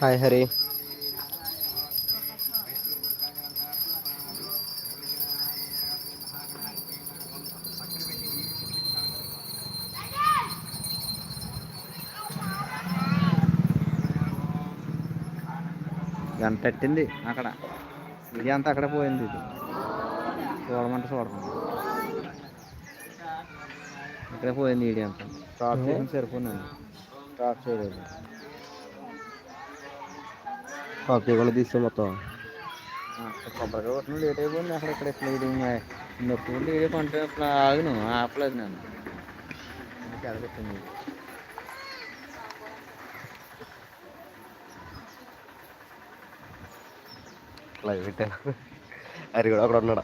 Hi Hari. గంట పెట్టింది అక్కడ. ఇది అంతా అక్కడ పోయింది ఇది. చూడమంటే చూడమండి ఇక్కడే పోయింది ఇది అంతా. టాప్ చేసి సరిపోయిందండి టాప్ చేయలేదు. టాప్ చేయకుండా తీస్తే మొత్తం కొబ్బరికాయ కొట్టిన లేట్ అయిపోయింది అక్కడ ఇక్కడ ఇక్కడ ఇది నొప్పి లేట్ కొంటే అప్పుడు ఆగిన ఆపలేదు నేను అందుకే అడగట్టింది లైవ్ పెట్టాను హరి కూడా అక్కడ ఉన్నాడా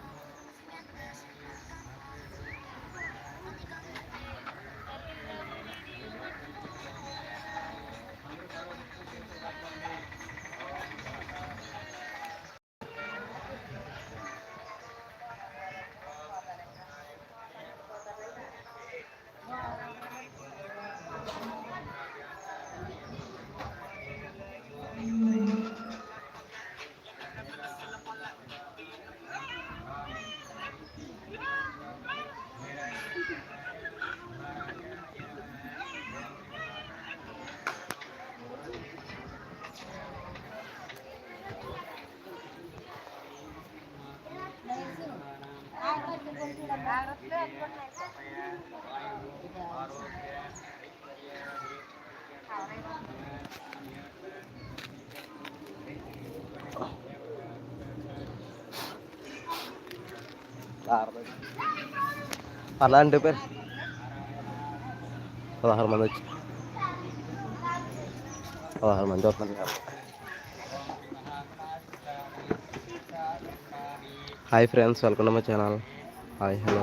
అలా అంటే పేరు పదహారు మంది వచ్చి పదహారు మంది వస్తున్నారు hi friends welcome to my channel hi hello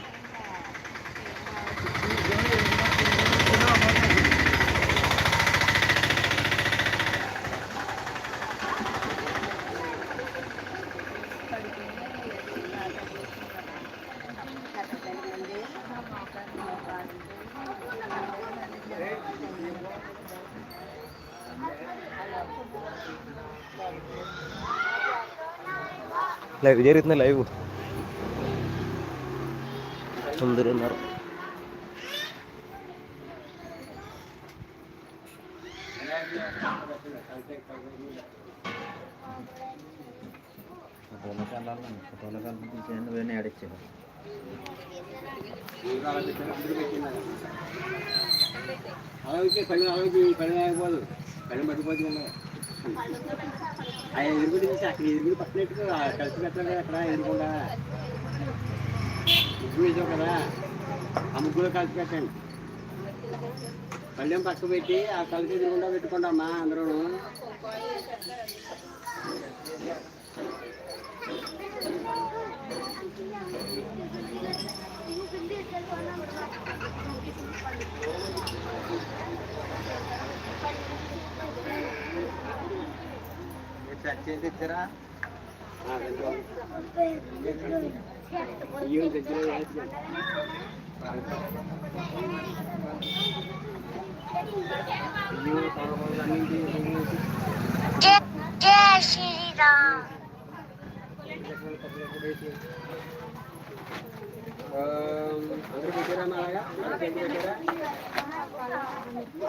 Live జరుగుతుంది లైవ్ అందరూ ఉన్నారు ఫోటోలో కళ్ళాలి ఫోటోలో తీసేయండి వేరే అలాగే అలాగే ఆగిపోదు కళ్ళు పట్టిపోతుంది. ఆ ఎదురుకుంటే చూసి అక్కడ ఎదురు పట్టినట్టు కలిసి పెట్టాలి అక్కడ ఎదురుకుండా ముగ్గురు వేసావు కదా. ఆ ముగ్గురు కలిసి పెట్టండి. కళ్ళేం పక్క పెట్టి ఆ కలిసి ఎదురుకుండా పెట్టుకోండి అమ్మా అందరూ Thank you. ఇచ్చారా ఇయ్యం దగ్గర వేసి. ఇయ్యం తోటకూరలు అన్నింటి ఇయ్యం వేసి. ఓం, అందరూ పెట్టారా అలాగా అందరూ పెట్టారా మా పల్లెల్లో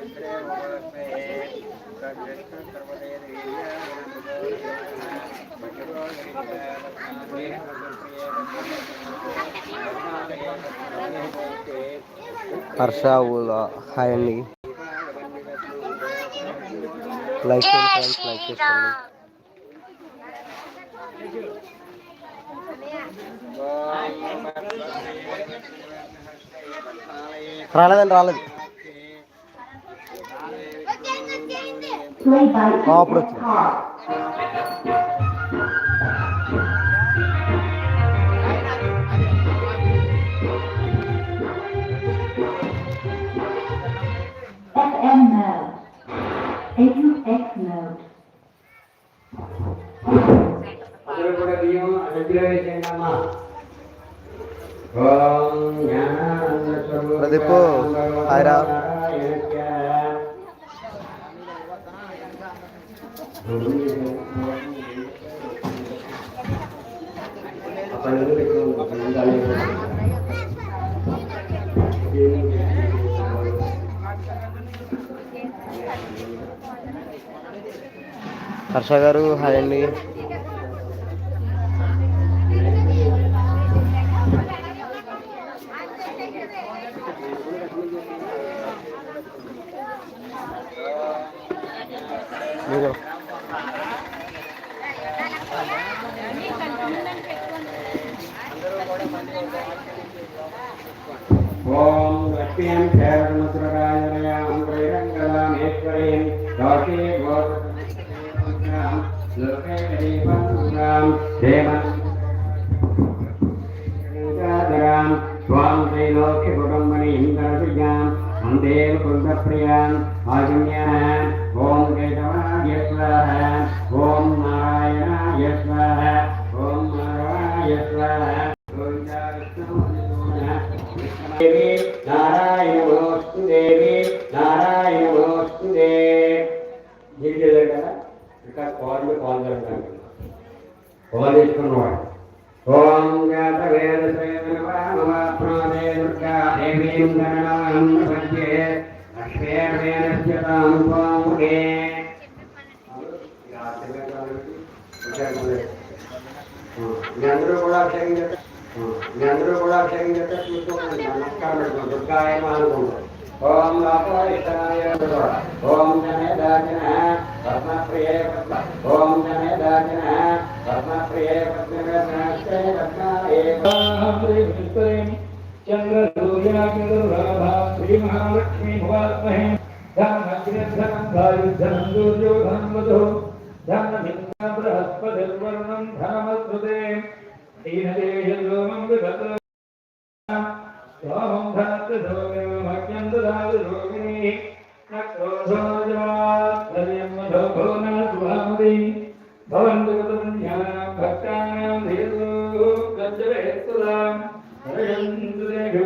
పెట్టి, హర్ష హాయ్ అండి. లైక్ ఫ్రెండ్స్ లైక్ చేసుకోండి. రాలేదండి రాలేదు ఆ, అప్పుడు వచ్చింది FM mode. AUX mode. అందరూ కూడా బియ్యం దగ్గర వేసేయండి అమ్మా ఓం జ్ఞానానంద స్వరూపాయ ప్రదీప్, హాయ్ రా. నారాయణస్య. అక్కడ నుండి పెట్టుకోండి. అక్కడ నుండి అలాగే హర్ష గారు హాయ్ అండి. వందేవ కుందప్రియాం ఆజన్యాం ఓం కేశవాయ స్వాహ ఓం నారాయణాయ స్వాహ ఓం నారాయణ స్వాహ గోవిందా విష్ణు దేవి నారాయణ నమోస్తు దేవి నారాయణ నమోస్తు గిరిజలు కదా ఇక్కడ కోళ్ళు కోళ్ళు అంటారు కోళ్ళు తీసుకున్నవాడు ఓం జాత వేద సేవనవామవాప్నోదే దుర్గా దేవీం గణనాం ప్రపంచే లక్ష్మీర్వేణస్య తాం పాముగే మీ అందరూ కూడా అభిషేకం చేస్తారు మీ అందరూ కూడా అభిషేకం చేస్తారు చూసుకోండి నమస్కారం పెట్టుకోండి దుర్గాయ అనుకుంటారు ఓం లోపలిష్టాయ ఓం జనే దాచిన పద్మప్రియే పద్మ ఓం జనే దాచిన పద్మప్రియే పద్మవేదనస్తే పద్మాయే శ్రీమహాలక్ష్మీ భవాత్మహే ధనం ధనం దుర్యోధనం వధు ధనమింద్ర బృహస్పతిర్వర్ణం ధనమస్మృతే దీనదేశోమం విగత స్వాహం ధనత్ర ధోమివ మహ్యం దదాతు ధోమిని నక్రోధోజమాత్మర్యం మధో భవన సుభామతి భవంతు గతపుణ్యానాం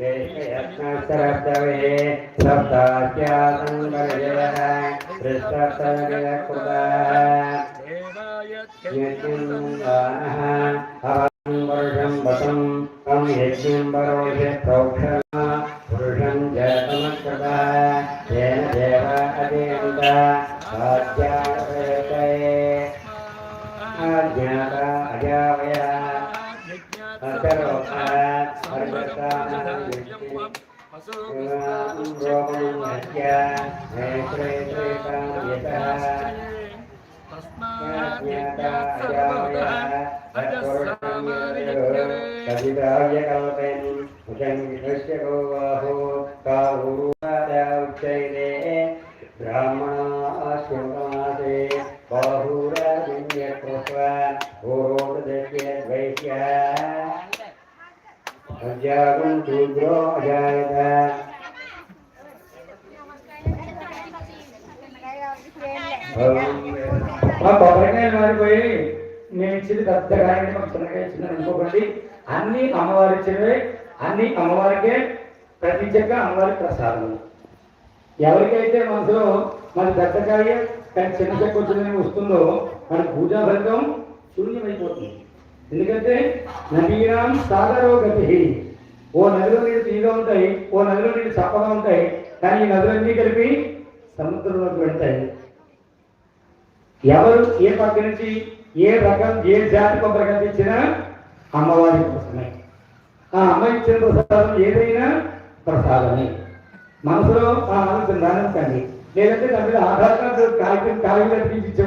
यत्नशरब्दवे शब्दाख्यासङ्गजयः पृष्ठसङ्गकृतः अहं वर्षं वसम् तं यज्ञं वरोषे प्रौक्षम् कवितायकल्पेन मुखं गो बाहो काहुरादाउच्चैते ब्राह्मणाश्वमासे बाहुरादिन्यकृत्वा ओरोदस्य अजागं शूद्रो अजायत మా కొబ్బరికాయలు మారిపోయి నేను ఇచ్చింది పెద్ద కాయని మాకు చిన్నగా ఇచ్చింది అనుకోకండి అన్ని అమ్మవారి ఇచ్చినవే అన్ని అమ్మవారికే ప్రతి చెక్క అమ్మవారి ప్రసాదం ఎవరికైతే మనసులో మన పెద్ద కానీ చిన్న చెక్క వచ్చిందని వస్తుందో మన పూజా ఫలితం శూన్యమైపోతుంది. ఎందుకంటే నదీరాం సాగరో గతి ఓ నదిలో నీళ్ళు తీగా ఉంటాయి ఓ నదిలో నీళ్ళు చప్పగా ఉంటాయి కానీ ఈ నదులన్నీ కలిపి సముద్రంలోకి వెళ్తాయి. ఎవరు ఏ పక్క నుంచి ఏ రకం ఏ జాతి కొబ్బరి కనిపించినా అమ్మవారి ప్రసాదమే. ఆ అమ్మ ఇచ్చిన ప్రసాదం ఏదైనా ప్రసాదమే. మనసులో ఆ అనుసంధానించండి లేదంటే దాని మీద ఆధారంగా కాగితం కాగితం తీసి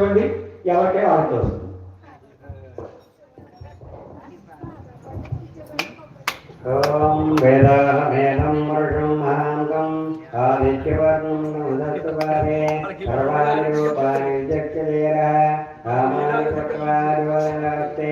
ఎవరికైనా వాళ్ళకి వస్తుంది. ఆదిత్యవర్ణం సర్వాణి రూపాణి చక్షురేరా రామాని పట్వారి వదనాస్తే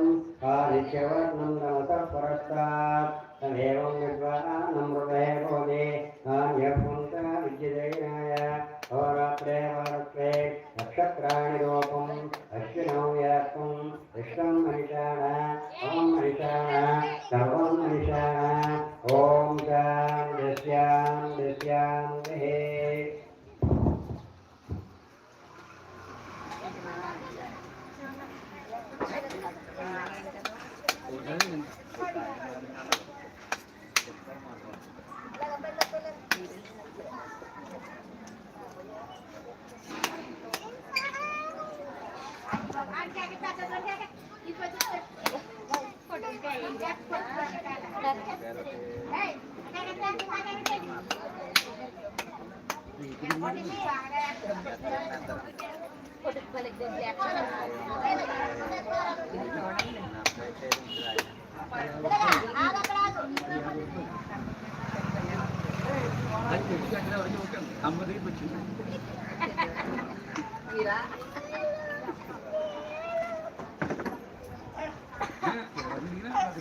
ध्रुवम् आदित्यवर्णम् रमसः पुरस्तात् అమ్మదికి వచ్చింది మీరా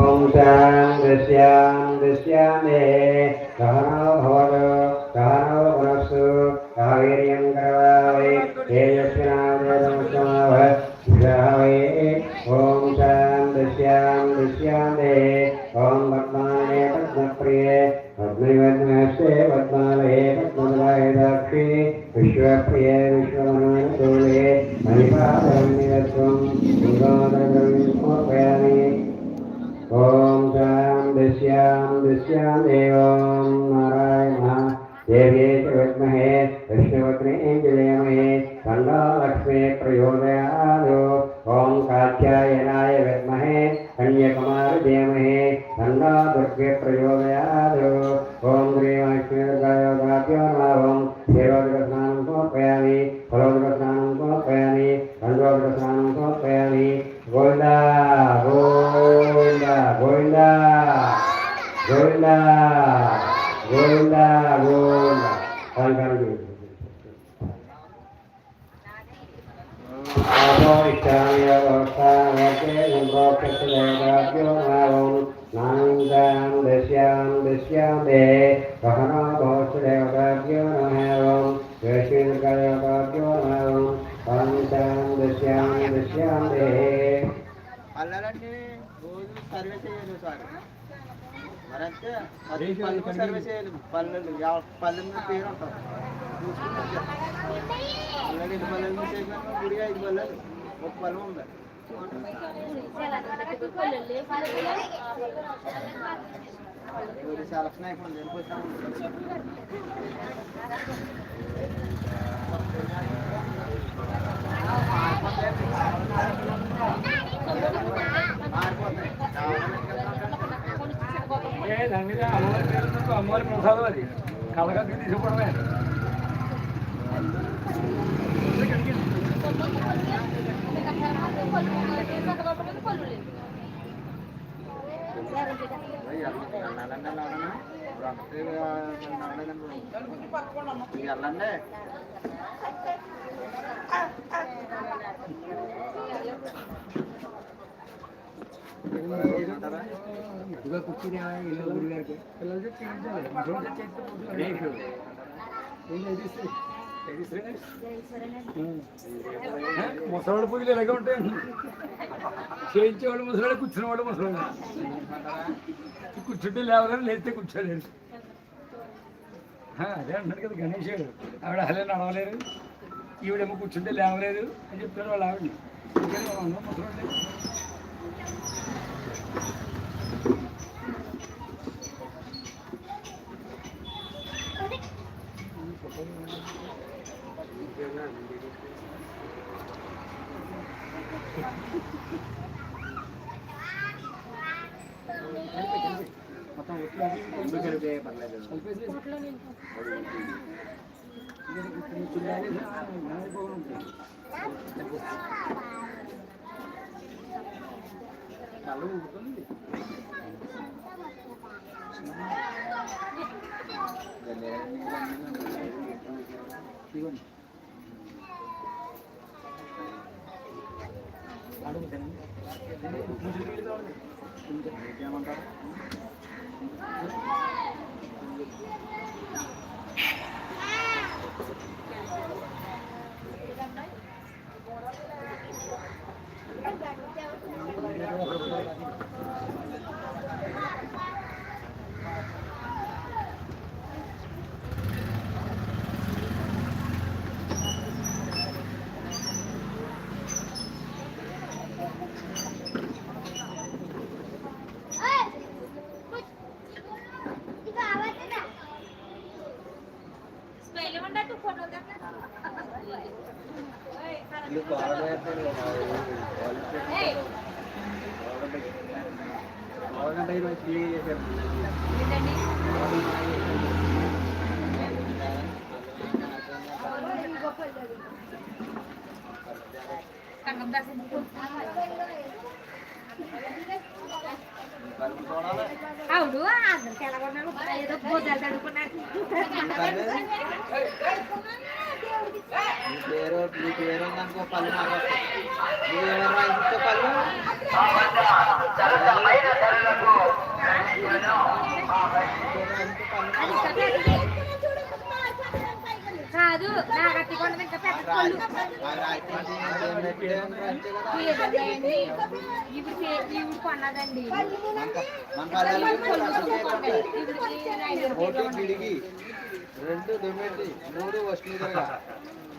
ॐ शां दस्यां दस्यामे सहनो भवतु सहनो भुनस्तु ధనంజయమహే దండాలక్ష్మీ ప్రయోదయాదు ఓం కాత్యాయనాయ విద్మహే కన్యకుమారి ధీమహే దండా దుర్గే ప్రయోదయాదు ఓం శ్రీలక్ష్మీ దుర్గాయోగాభ్యో నమః. శిరోదక స్నానం సమర్పయామి ఫలోదక స్నానం గోవిందా గోవిందా గోవిందా గోవిందా గోవిందా గోవిందా. అలంకారం వక్తావకే సంప్రోక్షితేవాభ్యో నావం నానందాం దశ్యాం దశ్యామే వహనో భవసుదేవతాభ్యో నమేవం వేషేంద్రకాయోగాభ్యో నావం పాంచాం దశ్యాం దశ్యామే పల్లెలన్నీ రోజు సర్వే చేయాలి సార్ మరి అంతే ప్రతి పల్లెకు సర్వే చేయాలి పల్లెలు ఎవ- పల్లెల మీద పేరు ఉంటుంది చూసుకుంటే పల్లెలు ఎన్ని పల్లెల మీద చేయగలను గుడి ఐదు పల్లెలు ఒక పల్లె ఉంది గుడి సెలక్షన్ అయిపోయింది వెళ్ళిపోతాము ఏ దాని మీద అమ్మవారి పేరు ఉన్నట్టు అమ్మవారి ప్రసాదం అది కలగద్ది తీసుకోవడమే వెళ్ళండి ఇదిగో కుర్చీని ఇల్లు గుడి గారికి పిల్లలు తెచ్చి ఇచ్చారు. మగవాళ్ళు ముసలాడు పూజలు ఎలాగే ఉంటాయి. చేయించేవాడు ముసలాడు కూర్చునేవాడు ముసలాడు. కూర్చుంటే లేవగానే లేస్తే కూర్చోలేరు అదే అంటాడు కదా గణేష్ ఆవిడ అసలే నడవలేరు ఈవిడేమో కూర్చుంటే లేవలేదు అని చెప్తాడు వాళ్ళు ఆవిడని ముసలాడు మొత్తం ఒట్లు అవి ఇవి కలిపే పర్లేదు కళ్ళు ఊగుతుంది ఇవ్వండి ఏమంటారు সুন্দর కాదు నా గట్టి కొండ ఇంకా పెద్ద ఇప్పుడు ఇప్పుడు కొన్నదండి రెండు దుమ్మెట్టి మూడు వస్తుంది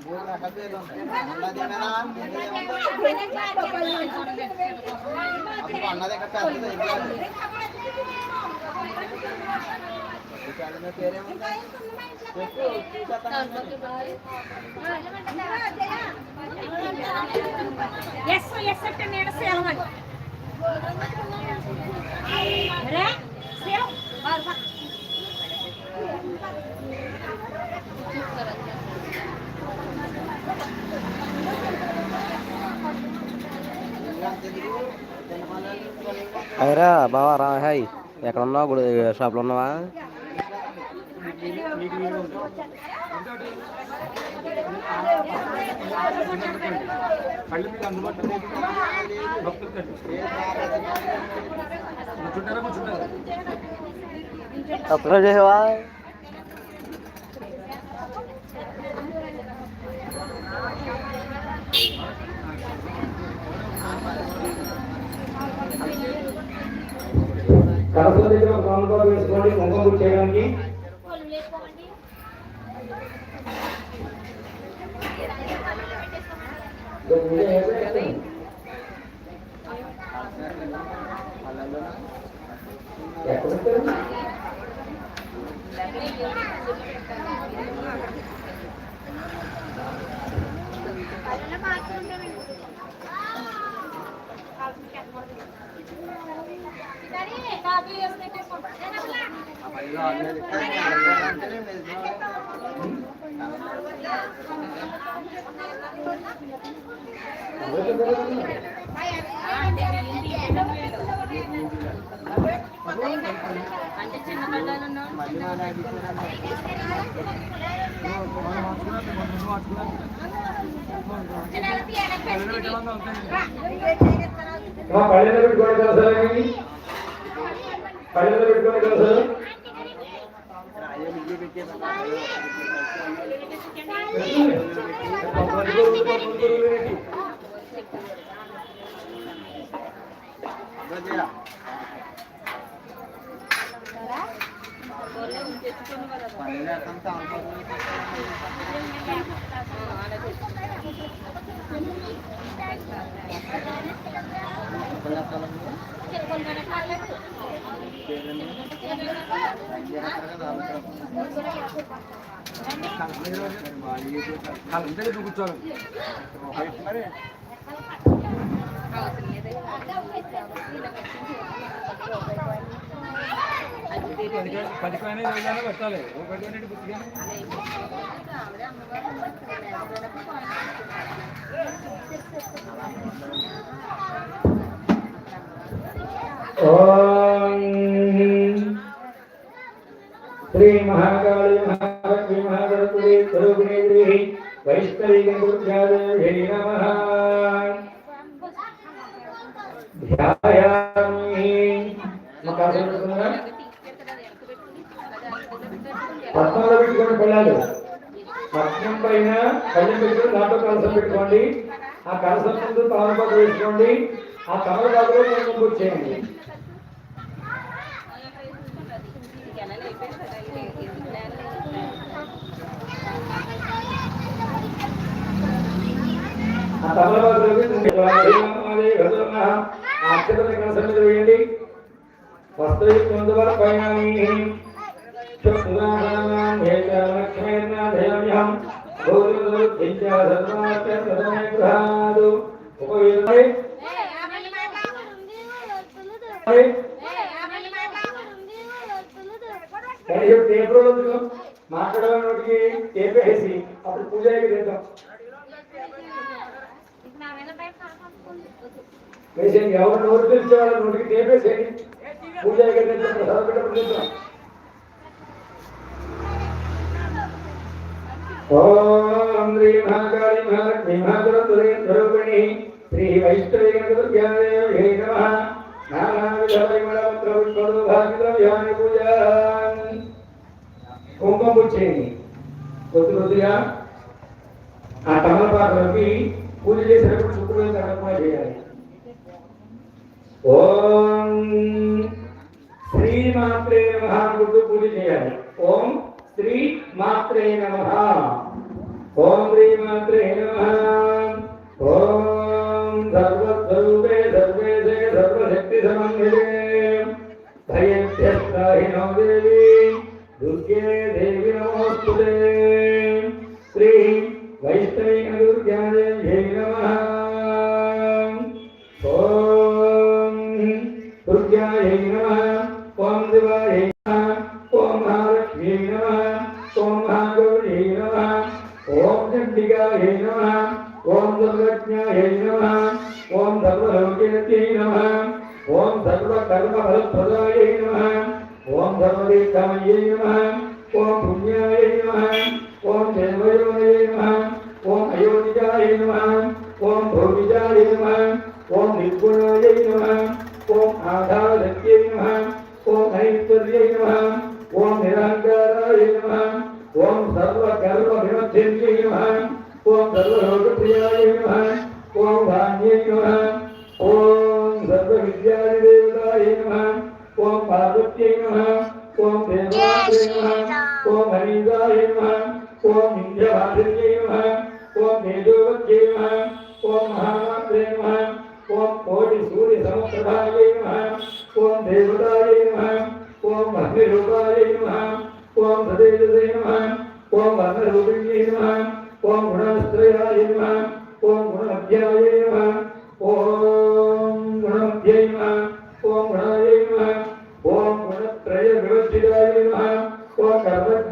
మూడు రకాల పేర్లు అన్నది ఇక్కడ పెద్దది ఇంట్లో. ఈ పెద్ద మీద పేరేముంది చెప్పు చూసేస్తాను. ఎస్ ఎస్ అంటే నేను సేలమని రే సేలం బాగా అయిరా బావా రా హాయ్ ఎక్కడ ఉన్నావు గుడి షాప్లో ఉన్నావా? నీకు వీలు కడపల దగ్గర ఒక రామకోట వేసుకోండి కుంకుమ చేయడానికి అంటే చిన్న బళ్ళాలు ఉన్నావు మా పల్లెలో పల్లెలో పెట్టుకోండి కలసాలు అంతే కూర్చోవాలి పది పైన రోజులైనా పెట్టాలి ఒక పది పైన గుర్తుగా ఓం శ్రీ మహాకాళి మహాలక్ష్మి మహాగణపతి స్వరూపిణి దేవి వైష్ణవి గణపత్యాదేవి నమః. ధ్యాయామి. పద్మంలో పెట్టుకోండి పిల్లలు. పద్మం పైన కళ్ళు పెట్టుకుని దాంట్లో కలసం పెట్టుకోండి. ఆ కలసం ముందు పాలపాటు వేసుకోండి. ఆ తమలపాకులో కొంచెం కూర్చేయండి ముందు తమలపాకులోకి ఆ అక్షతల కలసం మీద వేయండి. ఉపయోగ టేప్ రోజు మాట్లాడాల టేప్ వేసి అప్పుడు పూజ చేద్దాం వేసేయండి ఎవరు నోరు తెలిసే నోటికి టేప్ వేసేయండి పూజ ప్రసాదం ఓం శ్రీ మహాకాళి మహాలక్ష్మి శ్రీ నమ. నానావిధ పరిమళపత్ర కొద్ది కొద్దిగా ఆ తమలపాకులకి పూజ చేసేటప్పుడు శుక్రవారం తడపమా చేయాలి. ఓం శ్రీ మాత్రే నమ అనుకుంటూ పూజ చేయాలి. ఓం శ్రీ మాత్రే నమ. ఓం శ్రీ మాత్రే నమ. দুর্গে দেবী নমস্তুতে கொள்கொணை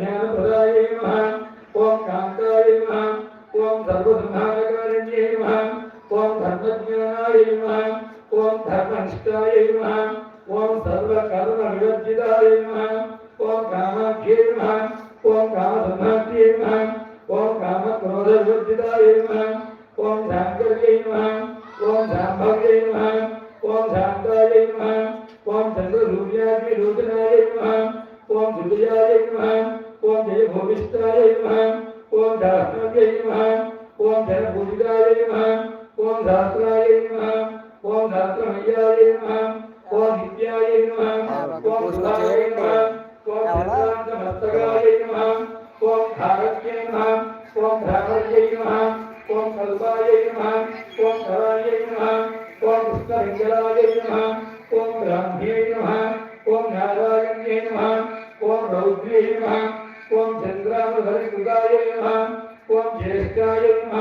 ಜ್ಞಾನ ಪದ मंगलाय नमः ओम ब्राह्म्ये नमः ओम नारायण्ये नमः ओम रौद्र्ये नमः ओम चंद्रामृतरिपुगाय नमः ओम ज्येष्ठाय नमः